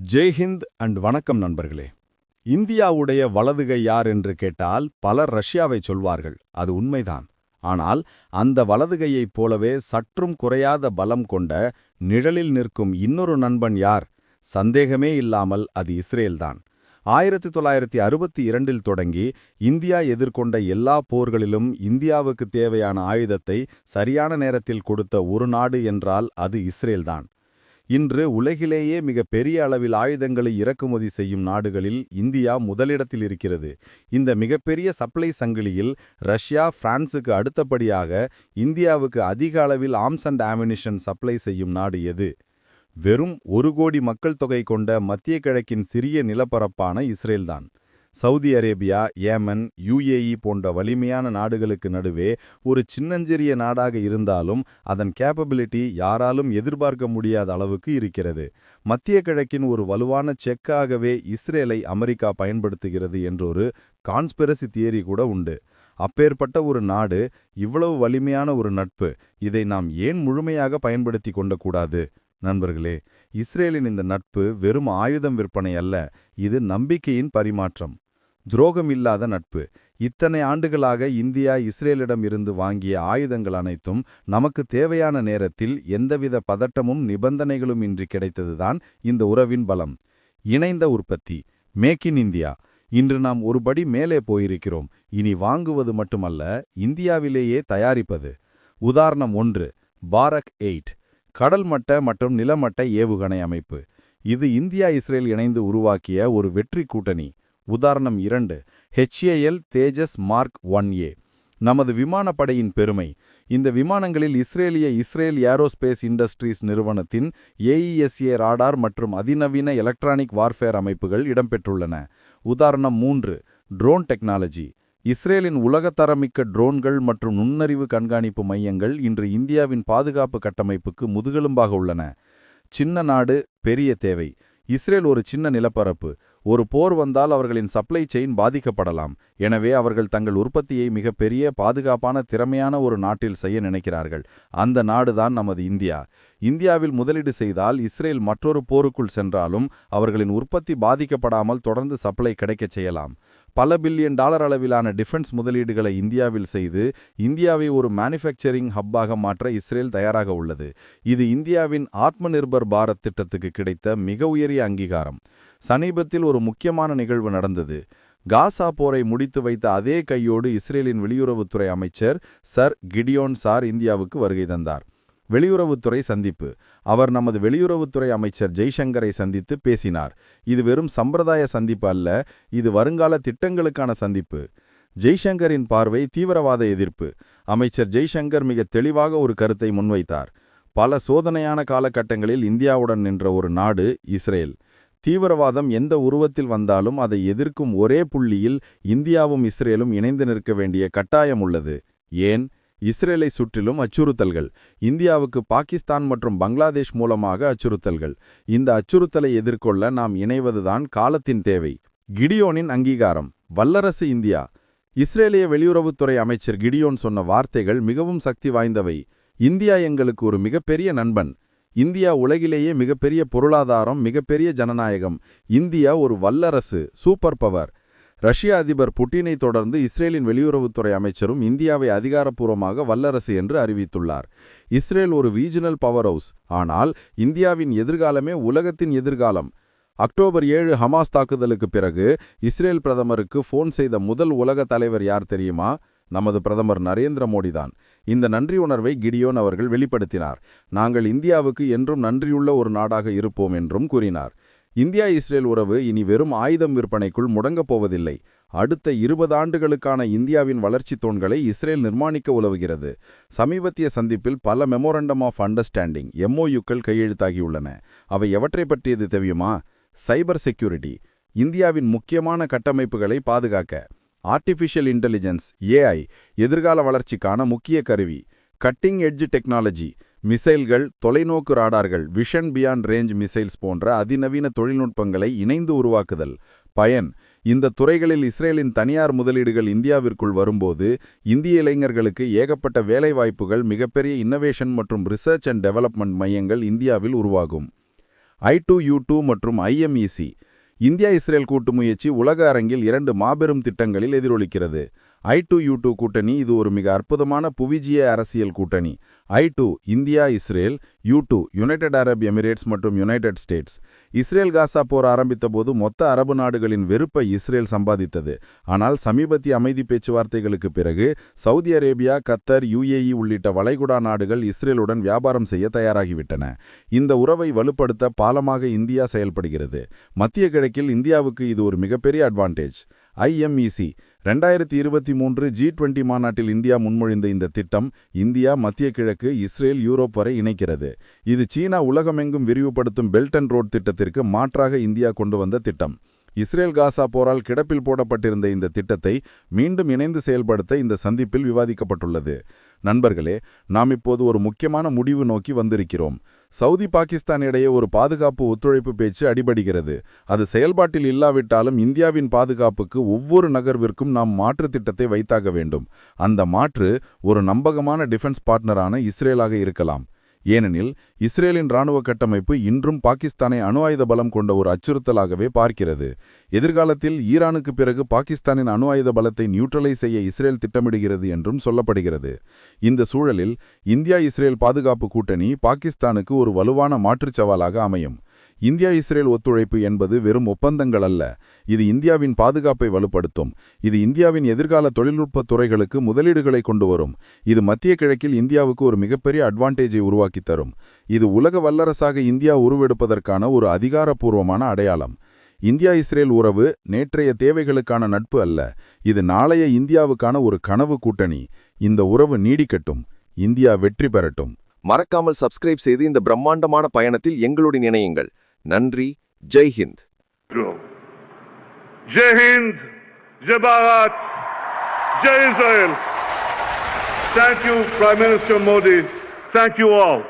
ஜெய்ஹிந்த் and வணக்கம் நண்பர்களே. இந்தியாவுடைய வலதுகை யார் என்று கேட்டால் பலர் ரஷ்யாவை சொல்வார்கள் அது உண்மைதான். ஆனால் அந்த வலதுகையைப் போலவே சற்றும் குறையாத பலம் கொண்ட நிழலில் நிற்கும் இன்னொரு நண்பன் யார்? சந்தேகமே இல்லாமல் அது இஸ்ரேல்தான். ஆயிரத்தி தொள்ளாயிரத்தி அறுபத்தி இரண்டில் தொடங்கி இந்தியா எதிர்கொண்ட எல்லா போர்களிலும் இந்தியாவுக்கு தேவையான ஆயுதத்தை சரியான நேரத்தில் கொடுத்த ஒரு நாடு என்றால் அது இஸ்ரேல்தான். இன்று உலகிலேயே மிக பெரிய அளவில் ஆயுதங்களை இறக்குமதி செய்யும் நாடுகளில் இந்தியா முதலிடத்தில் இருக்கிறது. இந்த மிகப்பெரிய சப்ளை சங்கிலியில் ரஷ்யா பிரான்சுக்கு அடுத்தபடியாக இந்தியாவுக்கு அதிக அளவில் ஆர்ம்ஸ் அண்ட் ஆமினிஷன் சப்ளை செய்யும் நாடு எது? வெறும் ஒரு கோடி மக்கள் தொகை கொண்ட மத்திய கிழக்கின் சிறிய நிலப்பரப்பான இஸ்ரேல்தான். சவுதி அரேபியா ஏமன் யுஏஇ போன்ற வலிமையான நாடுகளுக்கு நடுவே ஒரு சின்னஞ்சிறிய நாடாக இருந்தாலும் அதன் கேப்பபிலிட்டி யாராலும் எதிர்பார்க்க முடியாத அளவுக்கு இருக்கிறது. மத்திய கிழக்கின் ஒரு வலுவான செக்காகவே இஸ்ரேலை அமெரிக்கா பயன்படுத்துகிறது என்றொரு கான்ஸ்பிரசி தியரி கூட உண்டு. அப்பேற்பட்ட ஒரு நாடு இவ்வளவு வலிமையான ஒரு நட்பு இதை நாம் ஏன் முழுமையாக பயன்படுத்தி கொண்டக்கூடாது? நண்பர்களே இஸ்ரேலின் இந்த நட்பு வெறும் ஆயுதம் விற்பனை அல்ல இது நம்பிக்கையின் பரிமாற்றம். துரோகம் இல்லாத நட்பு. இத்தனை ஆண்டுகளாக இந்தியா இஸ்ரேலிடம் இருந்து வாங்கிய ஆயுதங்கள் அனைத்தும் நமக்கு தேவையான நேரத்தில் எந்தவித பதட்டமும் நிபந்தனைகளும் இன்றி கிடைத்ததுதான் இந்த உறவின் பலம். இணைந்த உற்பத்தி. Make in India. இன்று நாம் ஒருபடி மேலே போயிருக்கிறோம். இனி வாங்குவது மட்டுமல்ல இந்தியாவிலேயே தயாரிப்பது. உதாரணம் ஒன்று பாரக் எயிட். கடல் மட்ட மற்றும் நிலமட்ட ஏவுகணை அமைப்பு. இது இந்தியா இஸ்ரேல் இணைந்து உருவாக்கிய ஒரு வெற்றி கூட்டணி. உதாரணம் இரண்டு HAL Tejas mark one A. நமது விமானப்படையின் பெருமை. இந்த விமானங்களில் இஸ்ரேலிய இஸ்ரேல் ஏரோஸ்பேஸ் இண்டஸ்ட்ரீஸ் நிறுவனத்தின் ஏஇஎஸ்ஏ ராடார் மற்றும் அதிநவீன எலக்ட்ரானிக் வார்ஃபேர் அமைப்புகள் இடம்பெற்றுள்ளன. உதாரணம் மூன்று ட்ரோன் டெக்னாலஜி. இஸ்ரேலின் உலகத்தரமிக்க ட்ரோன்கள் மற்றும் நுண்ணறிவு கண்காணிப்பு மையங்கள் இன்று இந்தியாவின் பாதுகாப்பு கட்டமைப்புக்கு முதுகெலும்பாக உள்ளன. சின்ன நாடு பெரிய தேவை. இஸ்ரேல் ஒரு சின்ன நிலப்பரப்பு. ஒரு போர் வந்தால் அவர்களின் சப்ளை செயின் பாதிக்கப்படலாம். எனவே அவர்கள் தங்கள் உற்பத்தியை மிகப்பெரிய பாதுகாப்பான திறமையான ஒரு நாட்டில் செய்ய நினைக்கிறார்கள். அந்த நாடுதான் நமது இந்தியா. இந்தியாவில் முதலீடு செய்தால் இஸ்ரேல் மற்றொரு போருக்குள் சென்றாலும் அவர்களின் உற்பத்தி பாதிக்கப்படாமல் தொடர்ந்து சப்ளை கிடைக்கச் செய்யலாம். பல பில்லியன் டாலர் அளவிலான டிஃபென்ஸ் முதலீடுகளை இந்தியாவில் செய்து இந்தியாவை ஒரு மேனுஃபேக்சரிங் ஹப்பாக மாற்ற இஸ்ரேல் தயாராக உள்ளது. இது இந்தியாவின் ஆத்ம நிர்பர் பாரத் திட்டத்துக்கு கிடைத்த மிக உயரிய அங்கீகாரம். சமீபத்தில் ஒரு முக்கியமான நிகழ்வு நடந்தது. காசா போரை முடித்து வைத்த அதே கையோடு இஸ்ரேலின் வெளியுறவுத்துறை அமைச்சர் சர் கிடியோன் சார் இந்தியாவுக்கு வருகை தந்தார். வெளியுறவுத்துறை சந்திப்பு. அவர் நமது வெளியுறவுத்துறை அமைச்சர் ஜெய்சங்கரை சந்தித்து பேசினார். இது வெறும் சம்பிரதாய சந்திப்பு அல்ல இது வருங்கால திட்டங்களுக்கான சந்திப்பு. ஜெய்சங்கரின் பார்வை தீவிரவாத எதிர்ப்பு. அமைச்சர் ஜெய்சங்கர் மிக தெளிவாக ஒரு கருத்தை முன்வைத்தார். பல சோதனையான காலகட்டங்களில் இந்தியாவுடன் நின்ற ஒரு நாடு இஸ்ரேல். தீவிரவாதம் எந்த உருவத்தில் வந்தாலும் அதை எதிர்க்கும் ஒரே புள்ளியில் இந்தியாவும் இஸ்ரேலும் இணைந்து நிற்க வேண்டிய கட்டாயம் உள்ளது. ஏன்? இஸ்ரேலை சுற்றிலும் அச்சுறுத்தல்கள். இந்தியாவுக்கு பாகிஸ்தான் மற்றும் பங்களாதேஷ் மூலமாக அச்சுறுத்தல்கள். இந்த அச்சுறுத்தலை எதிர்கொள்ள நாம் இணைவதுதான் காலத்தின் தேவை. கிடியோனின் அங்கீகாரம். வல்லரசு இந்தியா. இஸ்ரேலிய வெளியுறவுத்துறை அமைச்சர் கிடியோன் சொன்ன வார்த்தைகள் மிகவும் சக்தி வாய்ந்தவை. இந்தியா எங்களுக்கு ஒரு மிகப்பெரிய நண்பன். இந்தியா உலகிலேயே மிகப்பெரிய பொருளாதாரம் மிகப்பெரிய ஜனநாயகம். இந்தியா ஒரு வல்லரசு சூப்பர் பவர். ரஷ்ய அதிபர் புட்டினை தொடர்ந்து இஸ்ரேலின் வெளியுறவுத்துறை அமைச்சரும் இந்தியாவை அதிகாரப்பூர்வமாக வல்லரசு என்று அறிவித்துள்ளார். இஸ்ரேல் ஒரு ரீஜனல் பவர் ஹவுஸ் ஆனால் இந்தியாவின் எதிர்காலமே உலகத்தின் எதிர்காலம். அக்டோபர் ஏழு ஹமாஸ் தாக்குதலுக்கு பிறகு இஸ்ரேல் பிரதமருக்கு ஃபோன் செய்த முதல் உலக தலைவர் யார் தெரியுமா? நமது பிரதமர் நரேந்திர மோடி தான் இந்த நன்றி உணர்வை கிடியோன் அவர்கள் வெளிப்படுத்தினார். நாங்கள் இந்தியாவுக்கு என்றும் நன்றியுள்ள ஒரு நாடாக இருப்போம் என்றும் கூறினார். இந்தியா இஸ்ரேல் உறவு இனி வெறும் ஆயுதம் விற்பனைக்குள் முடங்கப் போவதில்லை. அடுத்த இருபது ஆண்டுகளுக்கான இந்தியாவின் வளர்ச்சி தூண்களை இஸ்ரேல் நிர்மாணிக்க உதவுகிறது. சமீபத்திய சந்திப்பில் பல மெமோரண்டம் ஆஃப் அண்டர்ஸ்டாண்டிங் எம்ஓயுக்கள் கையெழுத்தாகியுள்ளன. அவை எவற்றை பற்றியது தெரியுமா? சைபர் செக்யூரிட்டி இந்தியாவின் முக்கியமான கட்டமைப்புகளை பாதுகாக்க. ஆர்டிஃபிஷியல் இன்டெலிஜென்ஸ் ஏஐ எதிர்கால வளர்ச்சிக்கான முக்கிய கருவி. கட்டிங் எட்ஜ் டெக்னாலஜி மிசைல்கள் தொலைநோக்கு ராடார்கள் விஷன் பியாண்ட் ரேஞ்ச் மிசைல்ஸ் போன்ற அதிநவீன தொழில்நுட்பங்களை இணைந்து உருவாக்குதல். பயன் இந்த துறைகளில் இஸ்ரேலின் தனியார் முதலீடுகள் இந்தியாவிற்குள் வரும்போது இந்திய இளைஞர்களுக்கு ஏகப்பட்ட வேலைவாய்ப்புகள் மிகப்பெரிய இன்னோவேஷன் மற்றும் ரிசர்ச் அண்ட் டெவலப்மெண்ட் மையங்கள் இந்தியாவில் உருவாகும். ஐ டூ யூ டூ மற்றும் ஐஎம்இசி இந்தியா இஸ்ரேல் கூட்டு முயற்சி உலக அரங்கில் இரண்டு மாபெரும் திட்டங்களில் எதிரொலிக்கிறது. ஐ டூ யூ டூ கூட்டணி இது ஒரு மிக அற்புதமான புவிஜிய அரசியல் கூட்டணி. I two India Israel U two United Arab Emirates மற்றும் யுனைடெட் ஸ்டேட்ஸ். இஸ்ரேல் காசா போர் ஆரம்பித்த போது மொத்த அரபு நாடுகளின் வெறுப்பை இஸ்ரேல் சம்பாதித்தது. ஆனால் சமீபத்திய அமைதி பேச்சுவார்த்தைகளுக்கு பிறகு சவுதி அரேபியா கத்தர் யுஏஇ உள்ளிட்ட வளைகுடா நாடுகள் இஸ்ரேலுடன் வியாபாரம் செய்ய தயாராகிவிட்டன. இந்த உறவை வலுப்படுத்த பாலமாக இந்தியா செயல்படுகிறது. மத்திய கிழக்கில் இந்தியாவுக்கு இது ஒரு மிகப்பெரிய அட்வான்டேஜ். ஐஎம்இசி ரெண்டாயிரத்தி இருபத்தி மூன்று ஜி டுவெண்டி மாநாட்டில் இந்தியா முன்மொழிந்த இந்த திட்டம் இந்தியா மத்திய கிழக்கு இஸ்ரேல் யூரோப் வரை இணைக்கிறது. இது சீனா உலகமெங்கும் விரிவுபடுத்தும் பெல்ட் அண்ட் ரோட் திட்டத்திற்கு மாற்றாக இந்தியா கொண்டு வந்த திட்டம். இஸ்ரேல் காசா போரால் கிடப்பில் போடப்பட்டிருந்த இந்த திட்டத்தை மீண்டும் இணைந்து செயல்படுத்த இந்த சந்திப்பில் விவாதிக்கப்பட்டுள்ளது. நண்பர்களே நாம் இப்போது ஒரு முக்கியமான முடிவு நோக்கி வந்திருக்கிறோம். சவுதி பாகிஸ்தான் இடையே ஒரு பாதுகாப்பு ஒத்துழைப்பு பேச்சு அடிபடுகிறது. அது செயல்பாட்டில் இல்லாவிட்டாலும் இந்தியாவின் பாதுகாப்புக்கு ஒவ்வொரு நகர்விற்கும் நாம் மாற்று திட்டத்தை வைத்தாக வேண்டும். அந்த மாற்று ஒரு நம்பகமான டிஃபென்ஸ் பார்ட்னரான இஸ்ரேலாக இருக்கலாம். ஏனெனில் இஸ்ரேலின் இராணுவ கட்டமைப்பு இன்றும் பாகிஸ்தானை அணு ஆயுத பலம் கொண்ட ஒரு அச்சுறுத்தலாகவே பார்க்கிறது. எதிர்காலத்தில் ஈரானுக்கு பிறகு பாகிஸ்தானின் அணு ஆயுத பலத்தை நியூட்ரலைஸ் செய்ய இஸ்ரேல் திட்டமிடுகிறது என்றும் சொல்லப்படுகிறது. இந்த சூழலில் இந்தியா இஸ்ரேல் பாதுகாப்பு கூட்டணி பாகிஸ்தானுக்கு ஒரு வலுவான மாற்றுச் சவாலாக அமையும். இந்தியா இஸ்ரேல் ஒத்துழைப்பு என்பது வெறும் ஒப்பந்தங்கள் அல்ல. இது இந்தியாவின் பாதுகாப்பை வலுப்படுத்தும். இது இந்தியாவின் எதிர்கால தொழில்நுட்ப துறைகளுக்கு முதலீடுகளை கொண்டு வரும் இது மத்திய கிழக்கில் இந்தியாவுக்கு ஒரு மிகப்பெரிய அட்வான்டேஜை உருவாக்கித் தரும். இது உலக வல்லரசாக இந்தியா உருவெடுப்பதற்கான ஒரு அதிகாரப்பூர்வமான அடையாளம். இந்தியா இஸ்ரேல் உறவு நேற்றைய தேவைகளுக்கான நட்பு அல்ல. இது நாளைய இந்தியாவுக்கான ஒரு கனவு கூட்டணி. இந்த உறவு நீடிக்கட்டும். இந்தியா வெற்றி பெறட்டும். மறக்காமல் சப்ஸ்கிரைப் செய்து இந்த பிரம்மாண்டமான பயணத்தில் எங்களுடன் இணையுங்கள். நன்றி Jai Hind Jai Hind, Jai Bharat, Jai Israel. Thank you, Prime Minister Modi. Thank you all.